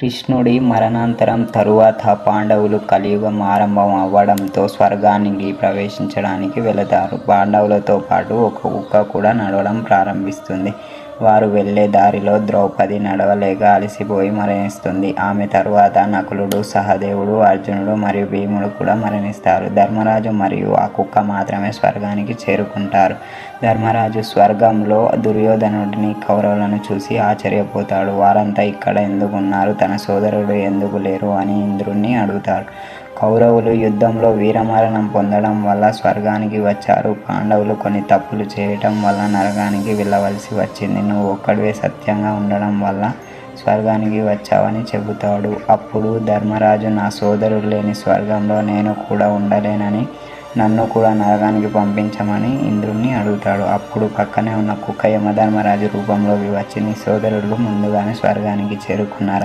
కృష్ణుడి మరణానంతరం తరువాత పాండవులు కలియుగం ఆరంభం అవ్వడంతో స్వర్గానికి ప్రవేశించడానికి వెళతారు. పాండవులతో పాటు ఒక కుక్క కూడా నడవడం ప్రారంభిస్తుంది. వారు వెళ్ళే దారిలో ద్రౌపది నడవలేక అలసిపోయి మరణిస్తుంది. ఆమె తరువాత నకులుడు, సహదేవుడు, అర్జునుడు మరియు భీముడు కూడా మరణిస్తారు. ధర్మరాజు మరియు ఆ కుక్క మాత్రమే స్వర్గానికి చేరుకుంటారు. ధర్మరాజు స్వర్గంలో దుర్యోధనుడిని, కౌరవులను చూసి ఆశ్చర్యపోతాడు. వారంతా ఇక్కడ ఎందుకున్నారు? తన సోదరుడు ఎందుకు లేరు? అని ఇంద్రుణ్ణి అడుగుతాడు. కౌరవులు యుద్ధంలో వీరమరణం పొందడం వల్ల స్వర్గానికి వచ్చారు. పాండవులు కొన్ని తప్పులు చేయటం వల్ల నరకానికి వెళ్ళవలసి వచ్చింది. నువ్వు ఒక్కడివే సత్యంగా ఉండడం వల్ల స్వర్గానికి వచ్చావని చెబుతాడు. అప్పుడు ధర్మరాజు నా సోదరుడు లేని స్వర్గంలో నేను కూడా ఉండలేనని నన్ను కూడా నరకానికి పంపించమని ఇంద్రుణ్ణి అడుగుతాడు. అప్పుడు పక్కనే ఉన్న కుక్క యమధర్మరాజు రూపంలోకి వచ్చి నీ సోదరులు ముందుగానే స్వర్గానికి చేరుకున్నారని